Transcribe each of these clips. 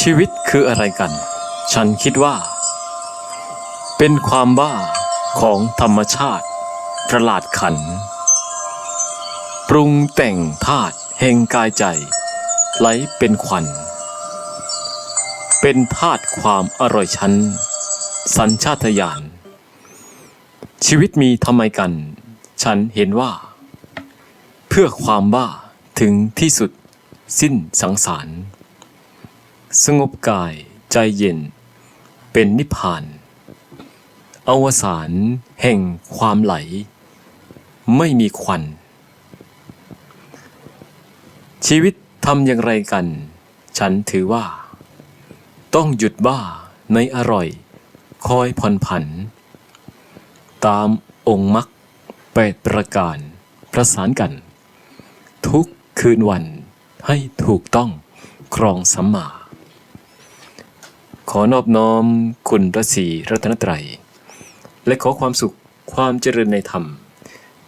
ชีวิตคืออะไรกัน ฉันคิดว่า เป็นความบ้าของธรรมชาติ ประหลาดขัน ปรุงแต่งธาตุแห่งกายใจ ไหลเป็นควัน เป็นธาตุความอร่อยชั้น สัญชาตญาณ ชีวิตมีทำไมกัน ฉันเห็นว่า เพื่อความบ้าถึงที่สุดสิ้นสังสาร สงบกายใจเย็น เป็นนิพพาน อวสานแห่งความไหล ไม่มีควัน ชีวิตทำอย่างไรกัน ฉันถือว่า ต้องหยุดบ้าในอร่อย คอยผ่อนผัน ตามองค์มรรคแปดประการ ประสานกัน ทุกคืนวันให้ถูกต้องครองสัมมา ขอนอบน้อมคุณพระศรีรัตนตรัย และขอความสุขความเจริญในธรรม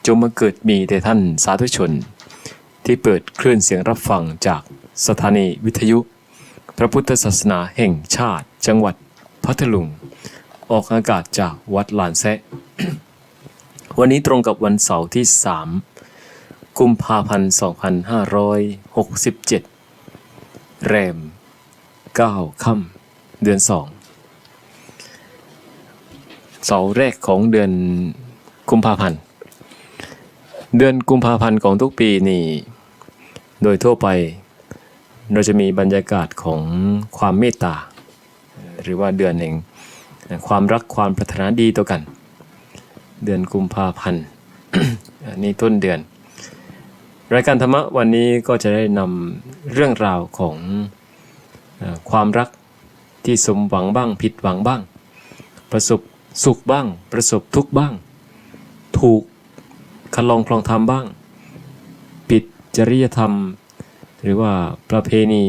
จงมาเกิดมีแด่ท่านสาธุชน ที่เปิดคลื่นเสียงรับฟังจากสถานีวิทยุ พระพุทธศาสนาแห่งชาติจังหวัดพัทลุง ออกอากาศจากวัดลานแซะ วันนี้ตรงกับวันเสาร์ที่ 3 กุมภาพันธ์ 2567 แรม 9 ค่ำ เดือน2เสาร์แรกของเดือนกุมภาพันธ์ เดือนกุมภาพันธ์ของทุกปีนี่โดยทั่วไปเราจะมีบรรยากาศของความเมตตา หรือว่าเดือนแห่งความรักความปรารถนาดีต่อกัน เดือนกุมภาพันธ์อันนี่ต้นเดือน รายการธรรมะวันนี้ก็จะได้นำเรื่องราวของความรัก ที่สมหวังบ้าง ผิดหวังบ้าง ประสบสุขบ้าง ประสบทุกข์บ้าง ถูกคันลองคลองธรรมบ้าง ผิดจริยธรรม หรือว่าประเพณี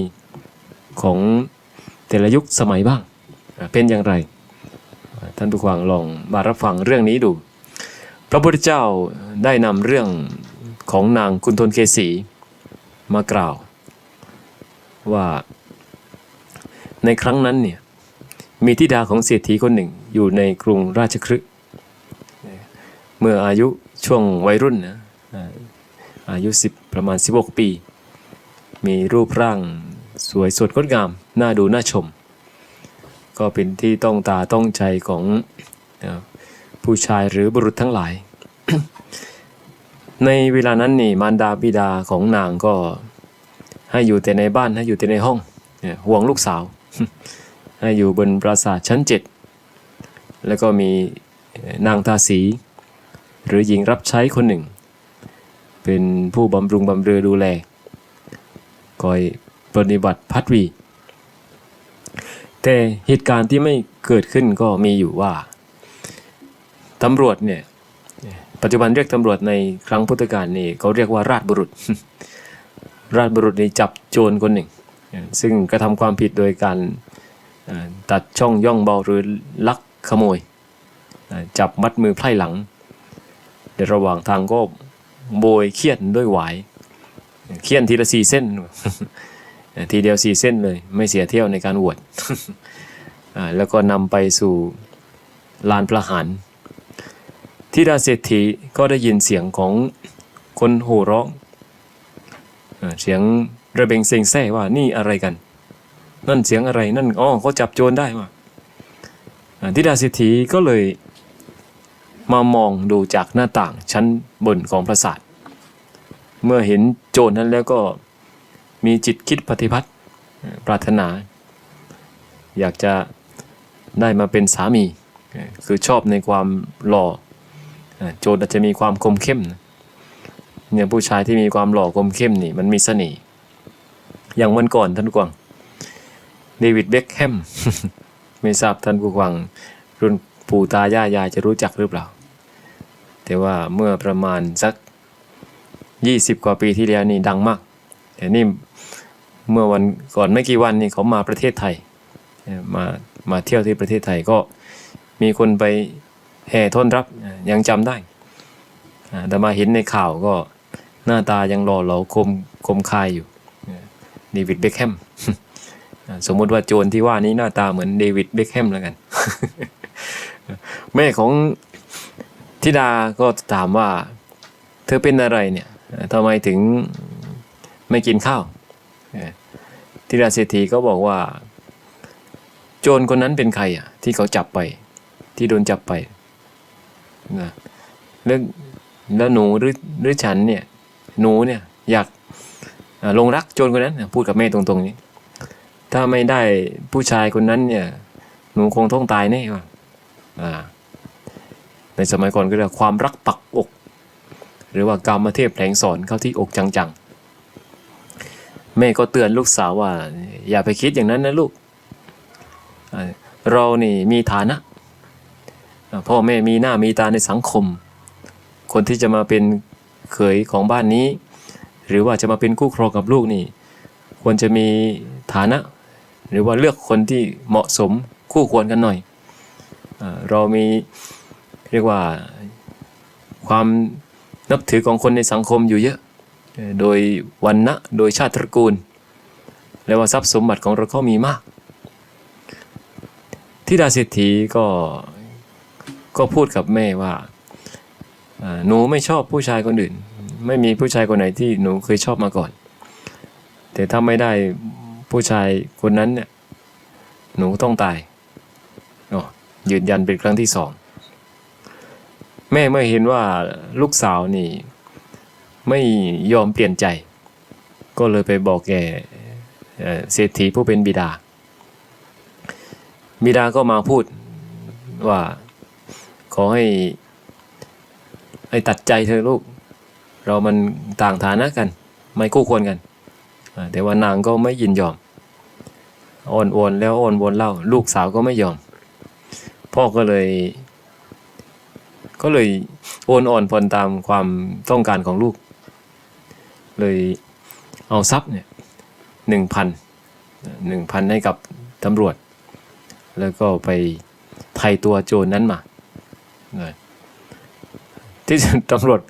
ของแต่ละยุคสมัยบ้าง เป็นอย่างไร ท่านผู้ฟังลองมารับฟังเรื่องนี้ดู พระพุทธเจ้าได้นำเรื่องของนางกุณฑลเกษีมากล่าว ว่า ในครั้งนั้นเนี่ยมีธิดาของเศรษฐีคนหนึ่งอยู่ในกรุงราชคฤห์เมื่ออายุช่วงวัยรุ่นนะอายุ 10 ประมาณ 16 ปี มีรูปร่างสวยสดงดงาม น่าดูน่าชม ก็เป็นที่ต้องตาต้องใจของผู้ชายหรือบุรุษทั้งหลาย ในเวลานั้นนี่มารดาบิดาของนางก็ให้อยู่แต่ในบ้านให้อยู่แต่ในห้องห่วงลูกสาว อยู่บนปราสาทชั้นเจ็ดแล้วก็มีนางทาสี หรือหญิงรับใช้คนหนึ่ง เป็นผู้บำรุงบำเรอดูแลคอยปฏิบัติพัดวี แต่เหตุการณ์ที่ไม่เกิดขึ้นก็มีอยู่ว่าตำรวจเนี่ยปัจจุบันเรียกตำรวจในครั้งพุทธกาลนี่เขาเรียกว่าราชบุรุษ ราชบุรุษนี่จับโจรคนหนึ่ง ซึ่งกระทำความผิดโดยการตัดช่องย่องเบาหรือลักขโมย จับมัดมือไพร่หลัง ในระหว่างทางก็โบยเคียนด้วยหวายเคียนทีละสี่เส้น ทีเดียวสี่เส้นเลย ไม่เสียเที่ยวในการหวดแล้วก็นำไปสู่ลานประหารทิดาเศรษฐีก็ได้ยินเสียงของคนโห่ร้องเสียง ระเบงเซงแซ่ว่านี่อะไรกัน นั่นเสียงอะไรนั่นอ๋อเขาจับโจรได้ว่าอ่าทิดาเศรษฐีก็เลยมามองดูจากหน้าต่างชั้นบนของปราสาท เมื่อเห็นโจรนั้นแล้วก็มีจิตคิดปฏิพัทธ์ปรารถนา อยากจะได้มาเป็นสามี คือชอบในความหล่อโจรอาจจะมีความคมเข้มเนี่ยผู้ชายที่มีความหล่อคมเข้มนี่มันมีเสน่ห์ อย่างวันก่อนท่านกวางเดวิดเบ็คแฮมไม่ทราบท่านผู้กวางรุ่นปู่ตายายายจะรู้จักหรือเปล่า แต่ว่าเมื่อประมาณสัก 20 กว่าปีที่แล้วนี่ดังมาก แต่นี่เมื่อวันก่อนไม่กี่วันนี่เขามาประเทศไทย มามาเที่ยวที่ประเทศไทยก็มีคนไปแห่ต้อนรับยังจำได้แต่มาเห็นในข่าวก็หน้าตายังหล่อเหลาคมคมคายอยู่ เดวิดเบคแฮมสมมุติว่าโจรที่ว่านี้หน้าตาเหมือนเดวิดเบคแฮมแล้วกัน แม่ของธิดาก็ถามว่า เธอเป็นอะไรเนี่ยทำไมถึงไม่กินข้าวธิดาเศรษฐีก็บอกว่า โจรคนนั้นเป็นใครอะ ที่เขาจับไป ที่โดนจับไปนะแล้วแล้วหนูหรือหรือฉันเนี่ย หนูเนี่ยอยาก ลงรักโจรคนนั้นพูดกับแม่ตรงๆนี้ ถ้าไม่ได้ผู้ชายคนนั้นเนี่ยหนูคงต้องตายแน่ว่าในสมัยก่อนก็เรียกความรักปักอก หรือว่ากรรมเทพแผลงสอนเข้าที่อกจังๆ แม่ก็เตือนลูกสาวว่า อย่าไปคิดอย่างนั้นนะลูกอ่าเรานี่มีฐานะ พ่อแม่มีหน้ามีตาในสังคม คนที่จะมาเป็นเขยของบ้านนี้ หรือว่าจะมาเป็นคู่ครองกับลูกนี่ ควรจะมีฐานะ หรือว่าเลือกคนที่เหมาะสมคู่ควรกันหน่อย เรามีเรียกว่าความนับถือของคนในสังคมอยู่เยอะ โดยวันนะโดยชาติตระกูล และว่าทรัพย์สมบัติของเราก็มีมากที่ดาเศรษฐีก็ก็พูดกับแม่ว่าหนูไม่ชอบผู้ชายคนอื่น ไม่มีผู้ชายคนไหนที่หนูเคยชอบมาก่อน แต่ถ้าไม่ได้ผู้ชายคนนั้นเนี่ยหนูต้องตายอ๋อยืนยันเป็นครั้งที่สองแม่เมื่อเห็นว่าลูกสาวนี่ ไม่ยอมเปลี่ยนใจ ก็เลยไปบอกแกเอ่อเศรษฐีผู้เป็นบิดา บิดาก็มาพูดว่าขอให้ให้ตัดใจเธอลูก เรามันต่างฐานะกัน ไม่คู่ควรกัน แต่ว่านางก็ไม่ยินยอมอ่อนวอนแล้วอ่อนวอนเล่า ลูกสาวก็ไม่ยอม พ่อก็เลย ก็เลยโอนอ่อนผ่อนตามความต้องการของลูก เลยเอาทรัพย์เนี่ยหนึ่งพันหนึ่งพันให้กับตำรวจ แล้วก็ไปไถ่ตัวโจรนั้นมาที่ตำรวจ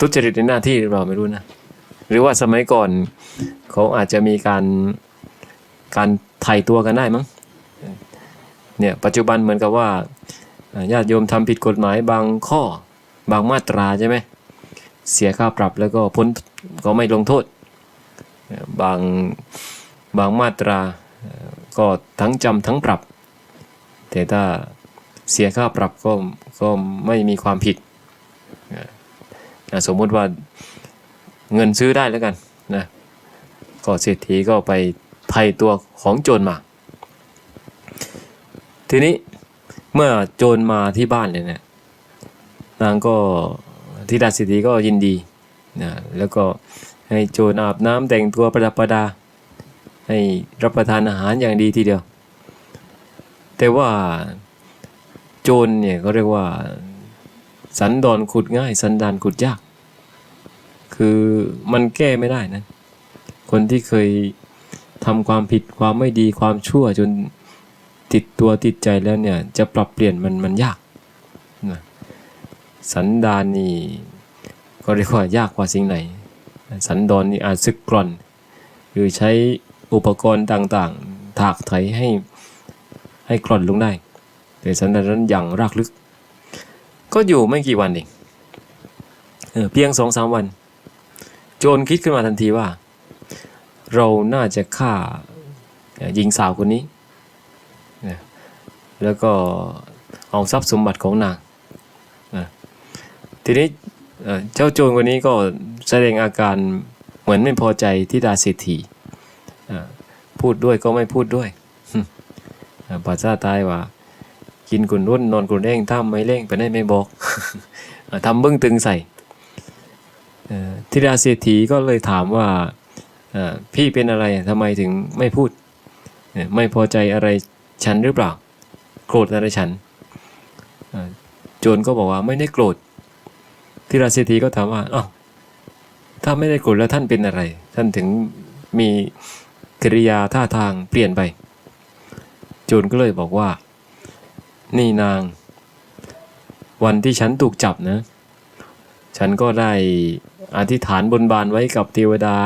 ทุจริตในหน้าที่หรือเปล่าไม่รู้นะ หรือว่าสมัยก่อนเขาอาจจะมีการการไถ่ตัวกันได้มั้งเนี่ยปัจจุบันเหมือนกับว่าญาติโยมทำผิดกฎหมายบางข้อบางมาตราใช่ไหมเสียค่าปรับแล้วก็พ้นก็ไม่ลงโทษ บางบางมาตราก็ทั้งจำทั้งปรับ แต่ถ้าเสียค่าปรับก็ก็ไม่มีความผิด อ่าสมมุติว่าเงินซื้อได้แล้วกันนะก็เศรษฐีก็ไปไถ่ตัวของโจรมา ทีนี้เมื่อโจรมาที่บ้านเลยเนี่ยนางก็ธิดาเศรษฐีก็ยินดีนะแล้วก็ให้โจรอาบน้ำแต่งตัวประดับประดา ให้รับประทานอาหารอย่างดีทีเดียว แต่ว่าโจรเนี่ยก็เรียกว่า สันดอนขุดง่าย สันดานขุดยาก คือมันแก้ไม่ได้นะ คนที่เคยทำความผิดความไม่ดีความชั่วจนติดตัวติดใจแล้วเนี่ย จะปรับเปลี่ยนมันมันยากนะสันดานนี่ก็เรียกว่ายากกว่าสิ่งไหน สันดอนนี่อาจสึกกร่อน หรือใช้อุปกรณ์ต่างๆ ถากไถให้ให้กร่อนลงได้ แต่สันดานนั้นอย่างรากลึก ก็อยู่ไม่กี่วันเองเออเพียงสองสามวัน โจรคิดขึ้นมาทันทีว่า เราน่าจะฆ่าหญิงสาวคนนี้ แล้วก็เอาทรัพย์สมบัติของนางทีนี้เจ้าโจรคนนี้ก็แสดงอาการเหมือนไม่พอใจที่ดาเศรษฐีพูดด้วยก็ไม่พูดด้วยอ่าภาษาใต้ว่า กินกุนรุ่นนอนกุนเร่งถ้าไม่เร่งไปได้ไม่บอกอ่าทำเบื้องตึงใส่ธิดาเศรษฐีก็เลยถามว่าพี่เป็นอะไรทำไมถึงไม่พูด ไม่พอใจอะไรฉันหรือเปล่า โกรธอะไรฉันโจรก็บอกว่าไม่ได้โกรธธิดาเศรษฐีก็ถามว่าอ้าวถ้าไม่ได้โกรธแล้วท่านเป็นอะไร ท่านถึงมีกิริยาท่าทางเปลี่ยนไป โจรก็เลยบอกว่า นี่นาง วันที่ฉันถูกจับนะ ฉันก็ได้อธิษฐานบนบานไว้กับเทวดา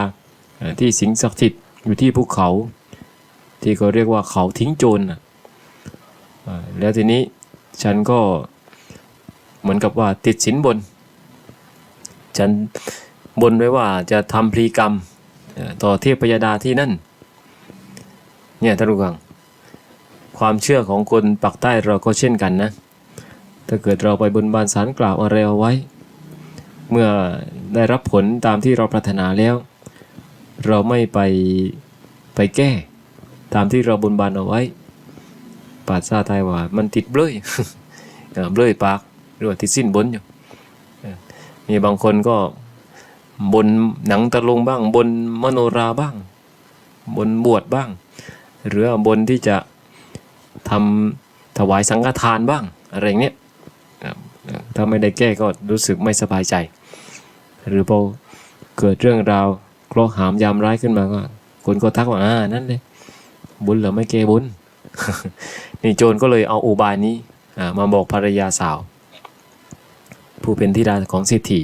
ที่สิงศักดิ์สิทธิ์อยู่ที่ภูเขา ที่เขาเรียกว่าเขาทิ้งโจรแล้วทีนี้ฉันก็เหมือนกับว่าติดสินบน ฉันบนไว้ว่าจะทำพลีกรรมต่อเทพพยดาที่นั่น เนี่ยท่านผู้ฟัง ความเชื่อของคนปักใต้เราก็เช่นกันนะ ถ้าเกิดเราไปบนบานสารกล่าวอะไรเอาไว้ เมื่อได้รับผลตามที่เราปรารถนาแล้ว เราไม่ไปไปแก้ ตามที่เราบนบานเอาไว้ปาดซาไทยว่ามันติดเบลยเออเบลยปากหรือว่าติดสิ้นบนอยู่มีบางคนก็บนหนังตะลุงบ้าง บนมโนราบ้าง บนบวชบ้าง หรือบนที่จะ ทำถวายสังฆทานบ้างอะไรอย่างเนี้ยถ้าไม่ได้แก้ก็รู้สึกไม่สบายใจ หรือพอเกิดเรื่องราวเคราะห์หามยามร้ายขึ้นมาก็คนก็ทักว่าอ่านั่นเลยบุญหรือไม่แก้บุญนี่โจรก็เลยเอาอุบายนี้มาบอกภรรยาสาว ผู้เป็นธิดาของเศรษฐี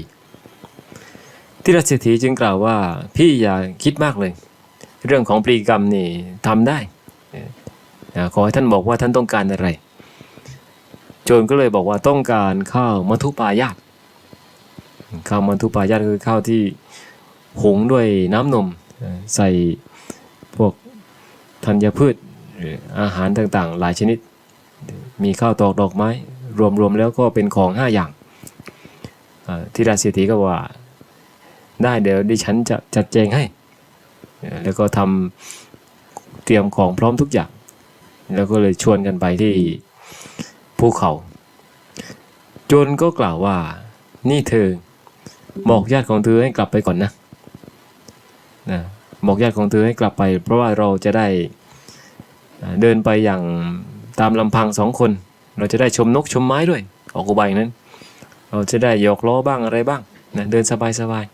ธิดาเศรษฐีจึงกล่าวว่าพี่อย่าคิดมากเลย เรื่องของปรีกรรมนี่ทำได้ เอ่ออ่าขอให้ท่านบอกว่าท่านต้องการอะไร โจรก็เลยบอกว่าต้องการข้าวมัทุปายาตข้าวมัทุปายาตคือข้าวที่หุงด้วยน้ำนมใส่พวกธัญพืชหรืออาหารต่างๆ หลายชนิด มีข้าวตอกดอกไม้ รวมๆแล้วก็เป็นของ 5 อย่างที่ราชเศรษฐีก็ว่าได้เดี๋ยวดิฉันจะจัดแจงให้ แล้วก็ทำเตรียมของพร้อมทุกอย่าง แล้วก็เลยชวนกันไปที่ภูเขาโจนก็กล่าวว่า นี่เธอบอกญาติของเธอให้กลับไปก่อนนะนะบอกญาติของเธอให้กลับไป เพราะว่าเราจะได้เดินไปอย่างตามลำพังสองคน เราจะได้ชมนกชมไม้ด้วย ออกอุบายนั้น เราจะได้หยอกล้อบ้างอะไรบ้างนะเดินสบายสบาย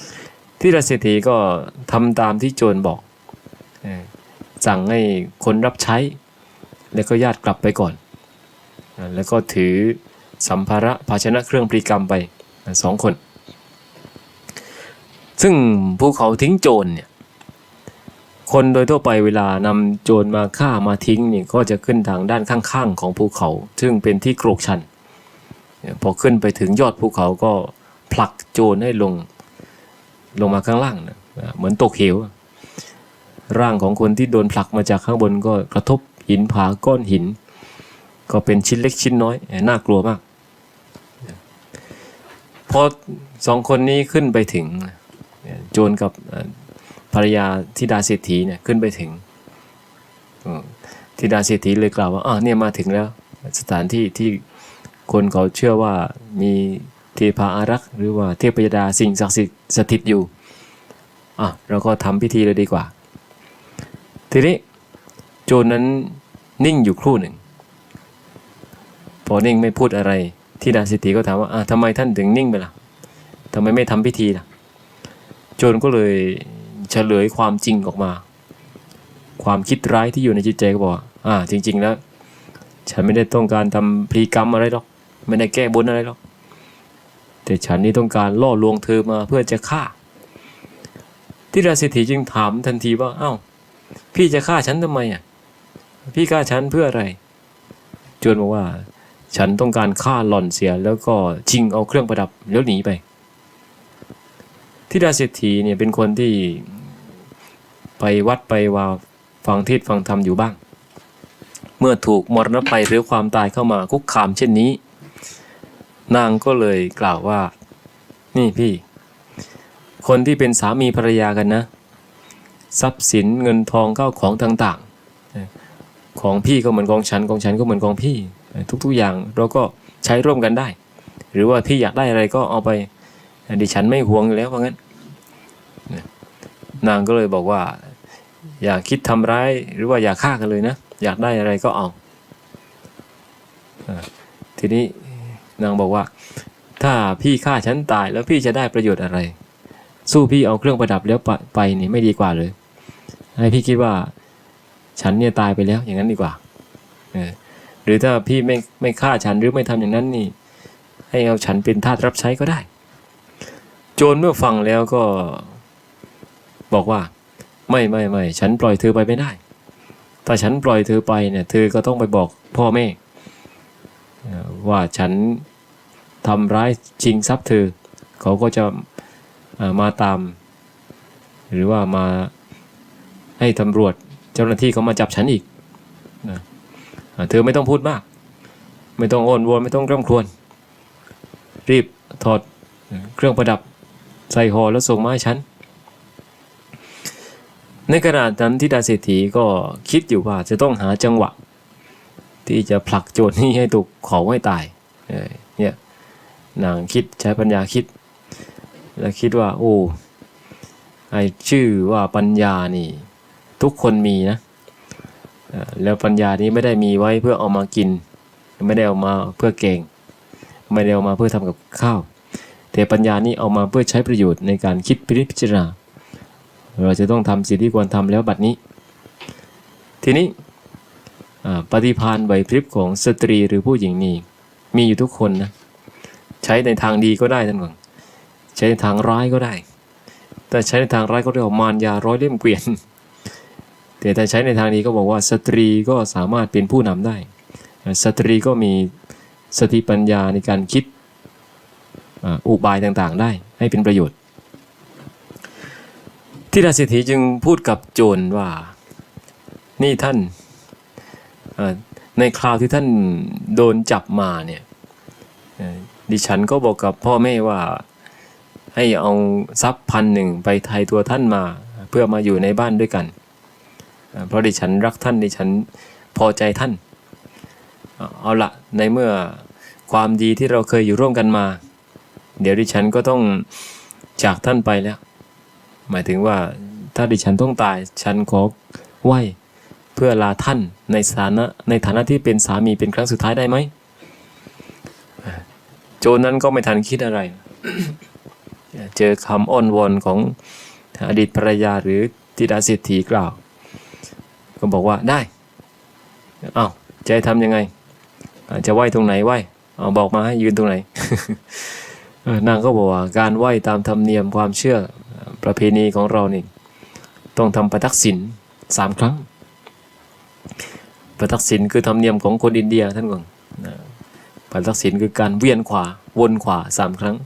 ๆที่ราเศรษฐีก็ทำตามที่โจรบอก สั่งให้คนรับใช้ แล้วก็ญาติกลับไปก่อน แล้วก็ถือสัมภาระภาชนะเครื่องปรีกรรมไปสองคน ซึ่งภูเขาทิ้งโจรเนี่ยคนโดยทั่วไปเวลานำโจรมาฆ่ามาทิ้งเนี่ยก็จะขึ้นทางด้านข้างๆของภูเขา ซึ่งเป็นที่โกรกชัน พอขึ้นไปถึงยอดภูเขาก็ผลักโจรให้ลงลงมาข้างล่างนะอ่าเหมือนตกเหว ร่างของคนที่โดนผลักมาจากข้างบนก็กระทบ หินผาก้อนหิน ก็เป็นชิ้นเล็กชิ้นน้อย น่ากลัวมาก พอสองคนนี้ขึ้นไปถึง โจรกับภรรยาธิดาเศรษฐีเนี่ยขึ้นไปถึงธิดาเศรษฐีเลยกล่าวว่าอ่าเนี่ยมาถึงแล้ว สถานที่ที่คนเขาเชื่อว่ามีเทพาอารักษ์หรือว่าเทพยดาสิ่งศักดิ์สิทธิ์สถิตอยู่อะเราก็ทำพิธีเลยดีกว่า ทีนี้ โจรนั้นนิ่งอยู่ครู่หนึ่ง พอนิ่งไม่พูดอะไรที่ดาสิทธิก็ถามว่าอะทำไมท่านถึงนิ่งไปล่ะทำไมไม่ทำพิธีล่ะ โจรก็เลยเฉลยความจริงออกมา ความคิดร้ายที่อยู่ในจิตใจก็บอกว่าอ่าจริง ๆ แล้ว ฉันไม่ได้ต้องการทำพลีกรรมอะไรหรอก ไม่ได้แก้บนอะไรหรอก แต่ฉันนี่ต้องการล่อลวงเธอมาเพื่อจะฆ่า ที่ราสิทธิจึงถามทันทีว่า เอ้า พี่จะฆ่าฉันทำไมอะ พี่ฆ่าฉันเพื่ออะไรโจรบอกว่า ฉันต้องการฆ่าหล่อนเสีย แล้วก็ชิงเอาเครื่องประดับแล้วหนีไปที่ดาเศรษฐีเนี่ยเป็นคนที่ไปวัดไปวาฟังเทศฟังธรรมอยู่บ้าง เมื่อถูกมรณะภัยหรือความตายเข้ามาคุกคามเช่นนี้ นางก็เลยกล่าวว่า นี่พี่ คนที่เป็นสามีภรรยากันนะ ทรัพย์สินเงินทองเข้าของต่าง ของพี่ก็เหมือนของฉันของฉันก็เหมือนของพี่ ทุกๆอย่างเราก็ใช้ร่วมกันได้ หรือว่าพี่อยากได้อะไรก็เอาไปดิฉันไม่ห่วงอยู่แล้วเพราะงั้นนางก็เลยบอกว่า อย่าคิดทำร้ายหรือว่าอย่าฆ่ากันเลยนะ อยากได้อะไรก็เอาทีนี้นางบอกว่า ถ้าพี่ฆ่าฉันตายแล้วพี่จะได้ประโยชน์อะไร สู้พี่เอาเครื่องประดับแล้วไปไปนี่ไม่ดีกว่าเลยให้พี่คิดว่า ฉันเนี่ยตายไปแล้วอย่างนั้นดีกว่าหรือถ้าพี่ไม่ไม่ฆ่าฉันหรือไม่ทำอย่างนั้นนี่ ให้เอาฉันเป็นทาสรับใช้ก็ได้ โจรเมื่อฟังแล้วก็บอกว่า ไม่ไม่ไม่ฉันปล่อยเธอไปไม่ได้ ถ้าฉันปล่อยเธอไปเนี่ย เธอก็ต้องไปบอกพ่อแม่ว่าฉันทำร้ายชิงทรัพย์เธอ เขาก็จะมาตาม หรือว่ามาให้ตำรวจ เจ้าหน้าที่เขามาจับฉันอีกนะเธอไม่ต้องพูดมาก ไม่ต้องโอนวอนไม่ต้องกร่ำครวญรีบถอดเครื่องประดับใส่ห่อแล้วส่งมาให้ฉัน ในขณะนั้นที่ดาเศรษฐีก็คิดอยู่ว่าจะต้องหาจังหวะ ที่จะผลักโจรนี้ให้ตกเขาให้ตายเออเนี่ยนางคิดใช้ปัญญาคิด แล้วคิดว่า โอ้ไอชื่อว่าปัญญานี่ ทุกคนมีนะแล้วปัญญานี้ไม่ได้มีไว้เพื่อเอามากิน ไม่ได้เอามาเพื่อเก่ง ไม่ได้เอามาเพื่อทำกับข้าว แต่ปัญญานี้เอามาเพื่อใช้ประโยชน์ในการคิดพิจารณา เราจะต้องทำสิ่งที่ควรทำแล้วบัดนี้ ทีนี้ปฏิภาณไหวพริบของสตรีหรือผู้หญิงนี่มีอยู่ทุกคนนะใช้ในทางดีก็ได้ท่านก่อนใช้ในทางร้ายก็ได้ แต่ใช้ในทางร้ายก็เรียกว่ามารยาร้อยเล่มเกวียน แต่ถ้าใช้ในทางดีก็บอกว่าสตรีก็สามารถเป็นผู้นำได้ สตรีก็มีสติปัญญาในการคิดอุบายต่างๆ ได้ให้เป็นประโยชน์ ที่ราชเศรษฐีจึงพูดกับโจรว่านี่ท่านในคราวที่ท่านโดนจับมาเนี่ยดิฉันก็บอกกับพ่อแม่ว่าให้เอาทรัพย์พันหนึ่งไปไทยตัวท่านมา เพื่อมาอยู่ในบ้านด้วยกัน เพราะดิฉันรักท่านดิฉันพอใจท่าน เอาละในเมื่อความดีที่เราเคยอยู่ร่วมกันมา เดี๋ยวดิฉันก็ต้องจากท่านไปแล้ว หมายถึงว่าถ้าดิฉันต้องตายฉันขอไหวเพื่อลาท่านในฐานะในฐานะที่เป็นสามีเป็นครั้งสุดท้ายได้ไหมโจนั้นก็ไม่ทันคิดอะไร เจอคำอ้อนวอนของอดีตภรรยาหรือธิดาเศรษฐีกล่าว ก็บอกว่าได้เอา้าจะให้ทำยังไงอ่าจะไหวตรงไหนไหวเอาบอกมาให้ยืนตรงไหนเออนางก็บอกว่าการไหวตามธรรมเนียมความเชื่อประเพณีของเรานี่ต้องทำประทักษิณสามครั้ง ประทักษิณคือธรรมเนียมของคนอินเดียท่านก่อนนะประทักษิณคือการเวียนขวาวนขวาสามครั้ง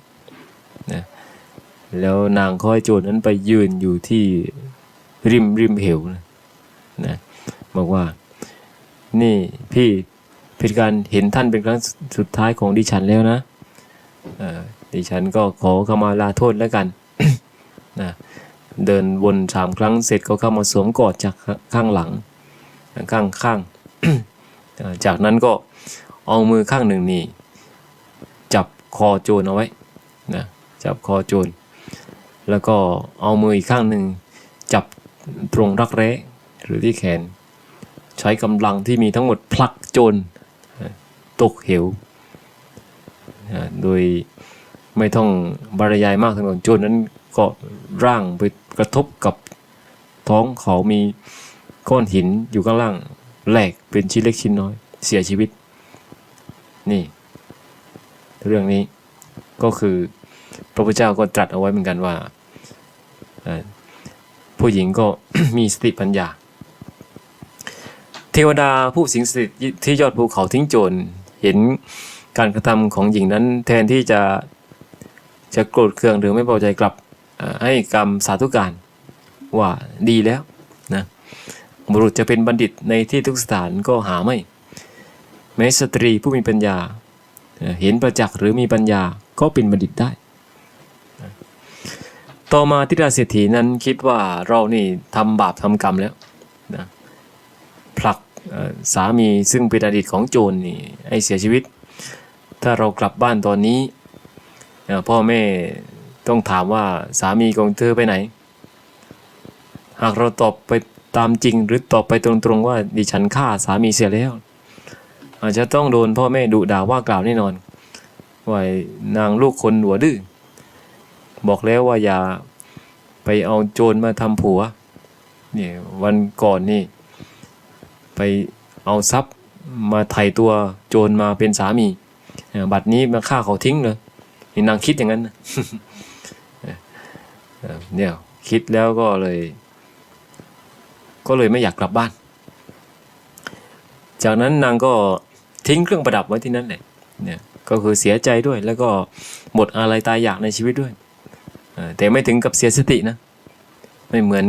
นะแล้วนางค่อยโจรนั้นไปยืนอยู่ที่ริมริมเหวนะ นะบอกว่า นี่พี่เป็นการเห็นท่านเป็นครั้งสุดท้ายของดิฉันแล้วนะดิฉันก็ขอเข้ามาลาโทษแล้วกันนะเดินวนสามครั้งเสร็จก็เข้ามาสวมกอดจากข้างหลังข้างข้างจากนั้นก็เอามือข้างหนึ่งนี่จับคอโจรเอาไว้นะจับคอโจรแล้วก็เอามืออีกข้างหนึ่งจับตรงรักแร้ หรือที่แขน ใช้กำลังที่มีทั้งหมดผลักจรเอ่อตกเหวโดยไม่ต้องบรรยายมากทั้งหมดจรนั้นก็ร่างไปกระทบกับท้องเขามีก้อนหินอยู่ข้างล่างแหลกเป็นชิ้นเล็กชิ้นน้อยเสียชีวิต นี่ เรื่องนี้ก็คือพระพุทธเจ้าก็ตรัสเอาไว้เหมือนกันว่า ผู้หญิงก็มีสติปัญญา เทวดาผู้สิงสถิตที่ยอดภูเขาทิ้งโจรเห็นการกระทำของหญิงนั้น แทนที่จะจะโกรธเคืองหรือไม่พอใจกลับให้กรรมสาธุการว่าดีแล้วนะบุรุษจะเป็นบัณฑิตในที่ทุกสถานก็หาไม่ แม้สตรีผู้มีปัญญา เห็นประจักษ์หรือมีปัญญาก็เป็นบัณฑิตได้ ต่อมาทิดาเศรษฐีนั้นคิดว่าเรานี่ทำบาปทำกรรมแล้วนะ สามีซึ่งเป็นอดีตของโจรนี่ให้เสียชีวิต ถ้าเรากลับบ้านตอนนี้พ่อแม่ต้องถามว่าสามีของเธอไปไหน หากเราตอบไปตามจริงหรือตอบไปตรงๆว่าดิฉันฆ่าสามีเสียแล้ว อาจจะต้องโดนพ่อแม่ดุด่าว่ากล่าวแน่นอนว่านางลูกคนหัวดื้อบอกแล้วว่าอย่าไปเอาโจรมาทำผัวเนี่ยวันก่อนนี่ ไปเอาทรัพย์มาไถ่ตัวโจรมาเป็นสามีบัดนี้มาฆ่าเขาทิ้งเลยนี่นางคิดอย่างนั้นเนี่ยคิดแล้วก็เลย ก็เลยไม่อยากกลับบ้าน จากนั้นนางก็ทิ้งเครื่องประดับไว้ที่นั่นแหละเนี่ยก็คือเสียใจด้วย แล้วก็หมดอะไรตายอยากในชีวิตด้วยแต่ไม่ถึงกับเสียสตินะ ไม่เหมือน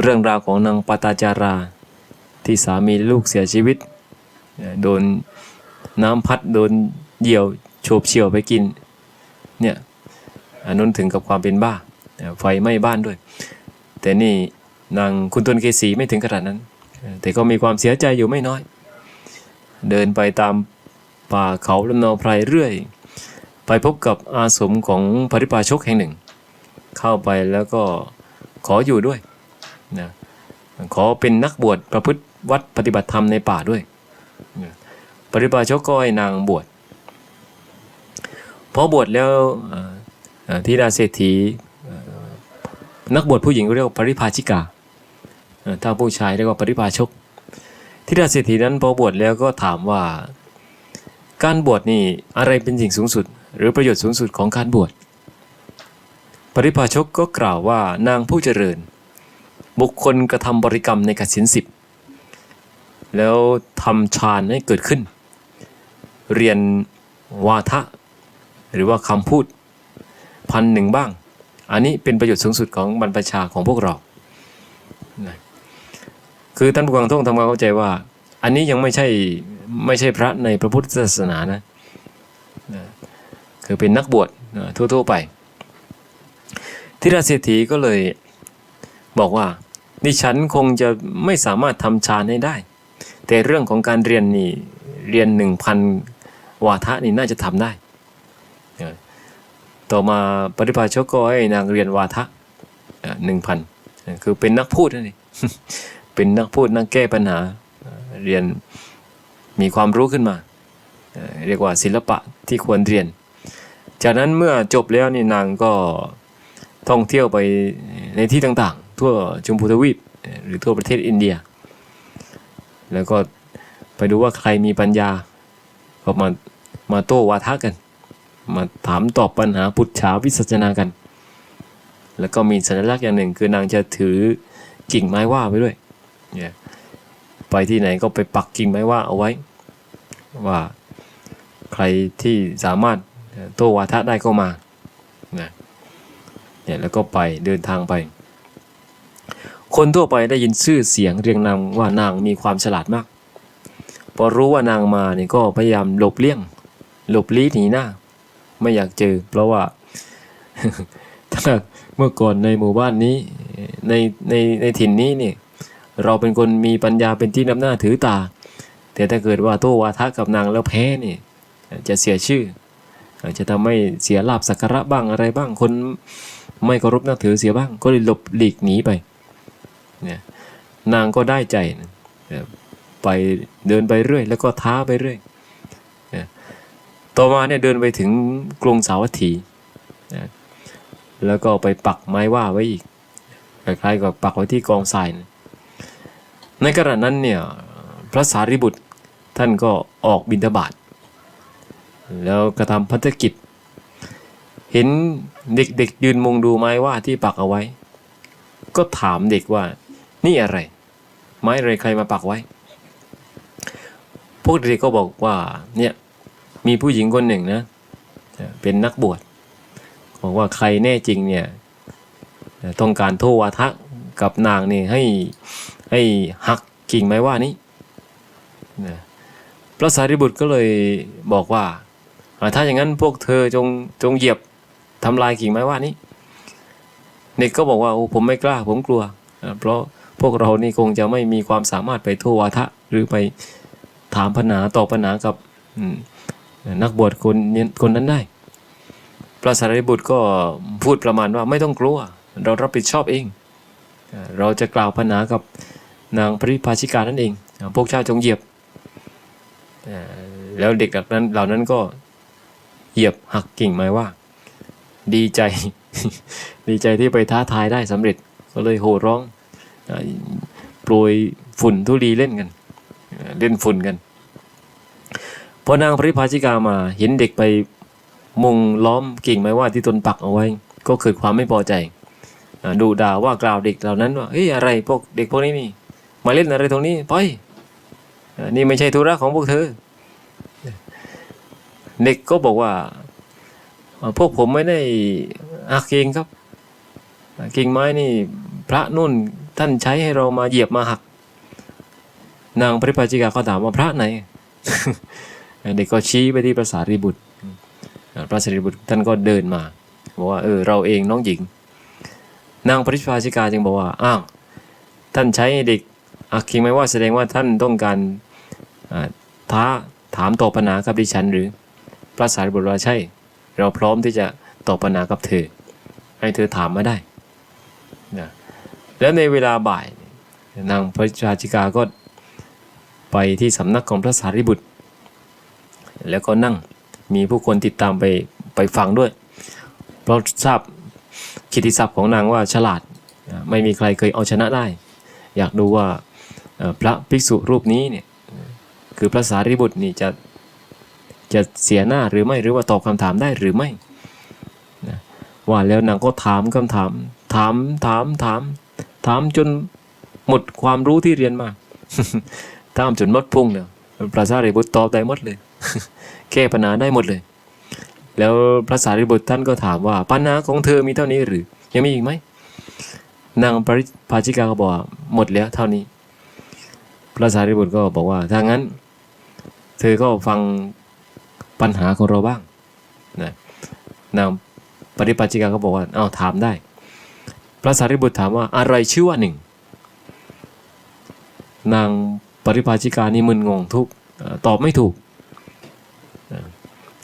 เรื่องราวของนางปตาจารา ที่สามีลูกเสียชีวิต โดนน้ำพัดโดนเหยี่ยวโฉบเฉี่ยวไปกินเนี่ยอันนั้นถึงกับความเป็นบ้าไฟไหม้บ้านด้วย แต่นี่นางคุณตนเกษีไม่ถึงขนาดนั้น แต่ก็มีความเสียใจอยู่ไม่น้อย เดินไปตามป่าเขาลำนาไพรเรื่อย ไปพบกับอาสมของปริพาชกแห่งหนึ่ง เข้าไปแล้วก็ขออยู่ด้วยนะขอเป็นนักบวชประพฤติ วัดปฏิบัติธรรมในป่าด้วย ปริพาชกก็ให้นางบวชพอบวชแล้วธิดาเศรษฐีนักบวชผู้หญิงเรียกว่าปริพาชิกาเอ่อถ้าผู้ชายเรียกว่าปริพาชกธิดาเศรษฐีนั้นพอบวชแล้วก็ถามว่าการบวชนี่อะไรเป็นสิ่งสูงสุด หรือประโยชน์สูงสุดของการบวชปริพาชกก็กล่าวว่านางผู้เจริญ บุคคลกระทำบริกรรมในกสินสิบ แล้วทำฌานให้เกิดขึ้น เรียนวาทะ หรือว่าคำพูดพันหนึ่งบ้าง อันนี้เป็นประโยชน์สูงสุดของบรรพชาของพวกเรา คือท่านผู้ฟังต้องทำความเข้าใจว่า อันนี้ยังไม่ใช่ไม่ใช่พระในพระพุทธศาสนานะ คือเป็นนักบวชทั่วๆไป ทิราเศรษฐีก็เลยบอกว่าดิฉันคงจะไม่สามารถทำฌานให้ได้ แต่เรื่องของการเรียนนี่เรียนหนึ่งพันวาทะนี่น่าจะทำได้ ต่อมาปฏิภาชกก็ให้นางเรียนวาทะหนึ่งพันคือเป็นนักพูดนั่นเองเป็นนักพูดนักแก้ปัญหาเรียนมีความรู้ขึ้นมา เรียกว่าศิลปะที่ควรเรียน จากนั้นเมื่อจบแล้วนี่นางก็ท่องเที่ยวไปในที่ต่างๆ ทั่วชมพูทวีปหรือทั่วประเทศอินเดีย แล้วก็ไปดูว่าใครมีปัญญา ก็มามาโต้วาทะกัน มาถามตอบปัญหาปุจฉาวิสัชนากัน แล้วก็มีสัญลักษณ์อย่างหนึ่ง คือนางจะถือกิ่งไม้ว่าไปด้วยเนี่ยไปที่ไหนก็ไปปักกิ่งไม้ว่าเอาไว้ ว่าใครที่สามารถโต้วาทะได้ก็มานะเนี่ยแล้วก็ไปเดินทางไป คนทั่วไปได้ยินชื่อเสียงเรียงนามว่านางมีความฉลาดมาก พอรู้ว่านางมาเนี่ยก็พยายามหลบเลี่ยง หลบลี้หนีหน้า ไม่อยากเจอ เพราะว่าถ้าเมื่อก่อนในหมู่บ้านนี้ในในในถิ่นนี้เนี่ยเราเป็นคนมีปัญญาเป็นที่นับหน้าถือตา แต่ถ้าเกิดว่าโต้วาทะกับนางแล้วแพ้เนี่ยจะเสียชื่อจะทำให้เสียลาบสักการะบ้างอะไรบ้างคนไม่เคารพนับถือเสียบ้าง ก็เลยหลบหลีกหนีไป เนี่ยนางก็ได้ใจนะไปเดินไปเรื่อย แล้วก็ท้าไปเรื่อยต่อมาเนี่ยเดินไปถึงกรุงสาวัตถีนะแล้วก็ไปปักไม้ว่าไว้อีกคล้ายๆกับปักไว้ที่กองทรายนะในขณะนั้นเนี่ยพระสารีบุตรท่านก็ออกบิณฑบาตแล้วกระทำพัฒกิจ เห็นเด็กๆยืนมุงดูไม้ว่าที่ปักเอาไว้ ก็ถามเด็กว่า นี่อะไร ไม้อะไรใครมาปักไว้ พวกเด็กก็บอกว่าเนี่ยมีผู้หญิงคนหนึ่งนะ เป็นนักบวชบอกว่าใครแน่จริงเนี่ยต้องการโทวาทะกับนางนี่ให้ให้หักกิ่งไม้ว่านี้นะพระสารีบุตรก็เลยบอกว่า ถ้าอย่างนั้นพวกเธอจงจงเหยียบทำลายกิ่งไม้ว่านี้ เด็กก็บอกว่าโอ้ผมไม่กล้าผมกลัว เพราะ พวกเรานี่คงจะไม่มีความสามารถไปโทววาทะหรือไปถามปัญหาตอบปัญหากับนักบวชคนคนนั้นได้ พระสารีบุตรก็พูดประมาณว่าไม่ต้องกลัว เรารับผิดชอบเอง เราจะกล่าวปัญหากับนางพริภาชิกานั่นเอง พวกเจ้าจงเหยียบ แล้วเด็กเหล่านั้นเหล่านั้นก็เหยียบหักกิ่งไม้ว่า ดีใจ ดีใจที่ไปท้าทายได้สำเร็จก็เลยโห่ร้อง โปรยฝุ่นทุลีเล่นกัน เล่นฝุ่นกัน พอนางพริภาชิกามาเห็นเด็กไปมุงล้อมกิ่งไม้ว่าที่ตนปักเอาไว้ ก็เกิดความไม่พอใจอดูด่าว่ากล่าวเด็กเหล่านั้นว่าเฮ้ยอะไรพวกเด็กพวกนี้นี่ มาเล่นอะไรตรงนี้ไปนี่ไม่ใช่ธุระของพวกเธอ เด็กก็บอกว่า พวกผมไม่ได้หักเองครับกิ่งไม้นี่ พระนุ่น ท่านใช้ให้เรามาเหยียบมาหัก นางปริปาจิกาก็ถามว่าพระไหน เด็กก็ชี้ไปที่พระสารีบุตรอ่าพระสารีบุตรท่านก็เดินมาบอกว่าเออเราเองน้องหญิง นางปริปาจิกาจึงบอกว่าอ้าวท่านใช้ให้เด็กอักคิงไหมว่าแสดงว่าท่านต้องการท้าถามตอบปัญหากับดิฉันหรือพระสารีบุตรว่าใช่ เราพร้อมที่จะตอบปัญหากับเธอ ให้เธอถามมาได้นะ แล้วในเวลาบ่าย นางพระราชิกาก็ไปที่สำนักของพระสารีบุตร แล้วก็นั่งมีผู้คนติดตามไปไปฟังด้วย เพราะทราบกิติศัพท์ของนางว่าฉลาดไม่มีใครเคยเอาชนะได้ อยากดูว่าพระภิกษุรูปนี้เนี่ยคือพระสารีบุตรนี่จะจะเสียหน้าหรือไม่หรือว่าตอบคำถามได้หรือไม่นะว่าแล้วนางก็ถามคำถาม ถามถามถาม ถามจนหมดความรู้ที่เรียนมาถามจนมดพุ่งเนี่ยพระสารีบุตรตอบได้หมดเลย แก้ปัญหาได้หมดเลย แล้วพระสารีบุตรท่านก็ถามว่าปัญหาของเธอมีเท่านี้หรือ ยังมีอีกไหมนางปริภาชิกาก็บอกว่าหมดแล้วเท่านี้ พระสารีบุตรก็บอกว่าถ้างั้น เธอก็ฟังปัญหาของเราบ้างนะนางปริปัจจิกาก็บอกว่าเอาถามได้ พระสารีบุตรถามว่าอะไรชื่อว่าหนึ่ง นางปริภาชิกานี่มึนงงทุกตอบไม่ถูก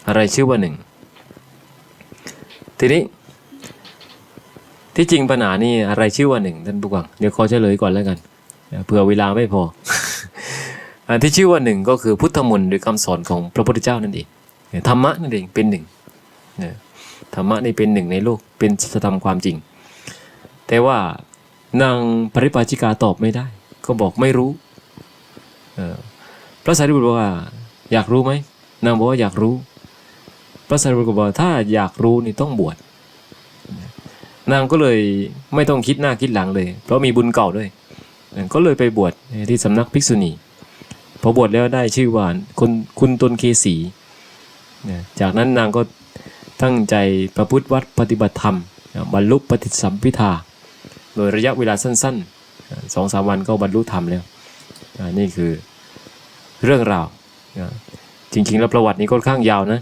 อะไรชื่อว่าหนึ่ง ทีนี้ ที่จริงปัญหานี่อะไรชื่อว่าหนึ่งท่านผู้ฟังเดี๋ยวขอเฉลยก่อนแล้วกันเผื่อเวลาไม่พออันที่ชื่อว่าหนึ่งก็คือพุทธมนต์หรือคำสอนของพระพุทธเจ้านั่นเองธรรมะนั่นเองเป็นหนึ่งธรรมะนี่เป็นหนึ่งในโลกเป็นสัจธรรมความจริง แต่ว่านางปริปาจิกาตอบไม่ได้ ก็บอกไม่รู้เออพระสารีบุตรบอกว่า อยากรู้ไหมนางบอกว่าอยากรู้ พระสารีบุตรบอกว่าถ้าอยากรู้นี่ต้องบวชนางก็เลยไม่ต้องคิดหน้าคิดหลังเลย เพราะมีบุญเก่าด้วย ก็เลยไปบวชที่สำนักภิกษุณีพอบวชแล้วได้ชื่อว่าคุณคุณตนเคสีจากนั้นนางก็ตั้งใจประพฤติวัดปฏิบัติธรรมบรรลุปฏิสัมพิทา ดยระยะเวลาสั้นๆสองสามวันก็บรรลุธรรมแล้วอ่านี่คือเรื่องราวจริง ๆ แล้วประวัตินี้ค่อนข้างยาวนะ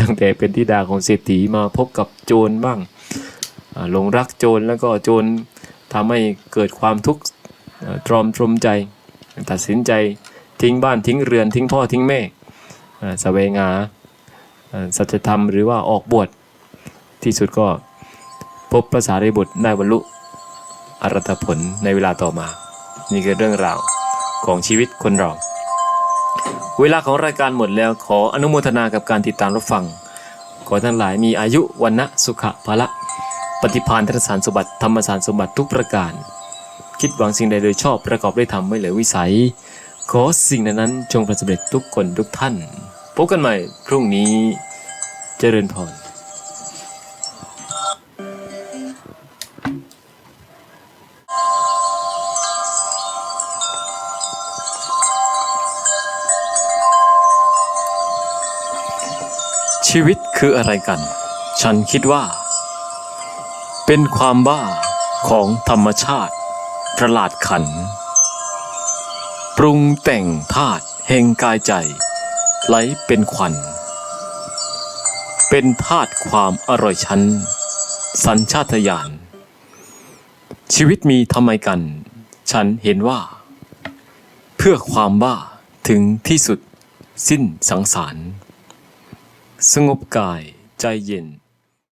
ตั้งแต่เป็นธิดาของเศรษฐีมาพบกับโจรบ้างหลงรักโจรแล้วก็โจรทำให้เกิดความทุกข์ตรอมตรมใจ ตัดสินใจทิ้งบ้านทิ้งเรือนทิ้งพ่อทิ้งแม่อ่าแสวงหาอ่าสัจธรรมหรือว่าออกบวชที่สุดก็พบพระสารีบุตรได้บรรลุ อรัตผลในเวลาต่อมา นี่คือเรื่องราวของชีวิตคนเรา เวลาของรายการหมดแล้วขออนุโมทนากับการติดตามรับฟัง ขอท่านหลายมีอายุวันนะสุขะภละ ปฏิภาณธนสารสมบัติธรรมสารสมบัติทุกประการ คิดหวังสิ่งใดโดยชอบประกอบด้วยธรรมไม่เหลือวิสัย ขอสิ่งนั้นๆจงประสบเร็จทุกคนทุกท่านพบกันใหม่พรุ่งนี้เจริญพร ชีวิตคืออะไรกัน ฉันคิดว่า เป็นความบ้าของธรรมชาติประหลาดขัน ปรุงแต่งธาตุแห่งกายใจ ไหลเป็นควัน เป็นธาตุความอร่อยชั้น สัญชาตญาณชีวิตมีทำไมกัน ฉันเห็นว่า เพื่อความบ้าถึงที่สุดสิ้นสังสาร สงบกายใจเย็น